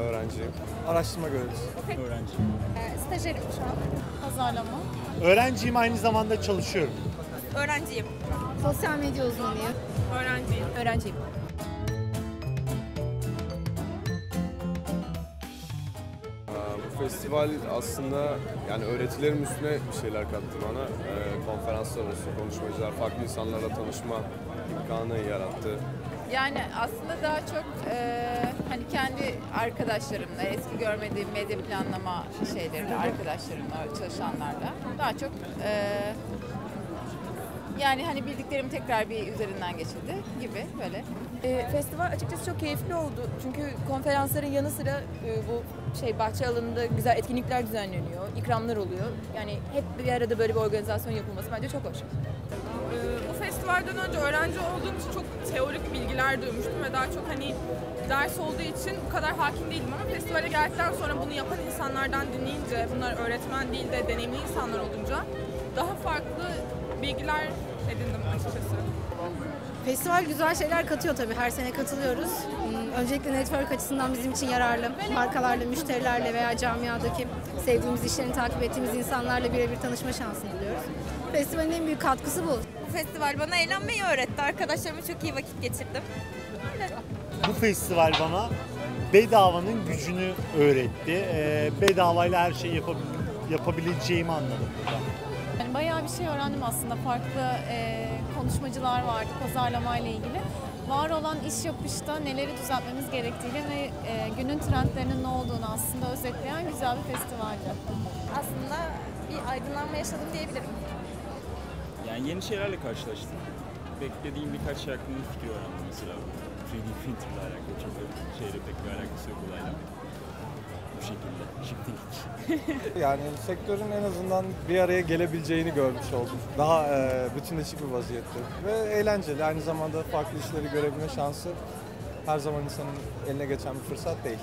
Öğrenciyim. Araştırma görevlisi. Öğrenci. Ee, stajyerim şu an. Pazarlama. Öğrenciyim aynı zamanda çalışıyorum. Öğrenciyim. Sosyal medya uzmanıyım. Öğrenciyim. Öğrenciyim. Aa, Bu festival aslında yani öğretilerim üstüne bir şeyler kattı bana. Ee, konferanslar olsun, konuşmacılar, farklı insanlarla tanışma imkanı yarattı. Yani aslında daha çok e, hani kendi arkadaşlarımla, eski görmediğim medya planlama şeyleriyle, arkadaşlarımla, çalışanlarla daha çok e, yani hani bildiklerimi tekrar bir üzerinden geçildi gibi böyle. E, festival açıkçası çok keyifli oldu. Çünkü konferansların yanı sıra e, bu şey bahçe alanında güzel etkinlikler düzenleniyor, ikramlar oluyor. Yani hep bir arada böyle bir organizasyon yapılması bence çok hoş. Bu festivalden önce öğrenci olduğum için çok teorik bilgiler duymuştum ve daha çok hani ders olduğu için bu kadar hakim değildim ama festivale geldikten sonra bunu yapan insanlardan dinleyince, bunlar öğretmen değil de deneyimli insanlar olunca daha farklı bilgiler edindim açıkçası. Festival güzel şeyler katıyor tabii. Her sene katılıyoruz. Hmm, Öncelikle network açısından bizim için yararlı. Markalarla, müşterilerle veya camiadaki sevdiğimiz işlerini takip ettiğimiz insanlarla birebir tanışma şansını buluyoruz. Festivalin en büyük katkısı bu. Bu festival bana eğlenmeyi öğretti. Arkadaşlarımla çok iyi vakit geçirdim. Bu festival bana bedavanın gücünü öğretti. Ee, bedavayla her şeyi yapabil- yapabileceğimi anladım burada. Yani bayağı bir şey öğrendim aslında. Farklı e, konuşmacılar vardı pazarlamayla ilgili. Var olan iş yapışta neleri düzeltmemiz gerektiğini ve e, günün trendlerinin ne olduğunu aslında özetleyen güzel bir festivaldi. Aslında bir aydınlanma yaşadım diyebilirim. Yani yeni şeylerle karşılaştım. Beklediğim birkaç şey hakkında fikir öğrendim mesela. 3D printerle alakalı çok şeyle pek bir alakası yok olayla. Bu şekilde. Shifting. Yani sektörün en azından bir araya gelebileceğini görmüş oldum. Daha e, bütünleşik bir vaziyette. Ve eğlenceli. Aynı zamanda farklı işleri görebilme şansı her zaman insanın eline geçen bir fırsat değil.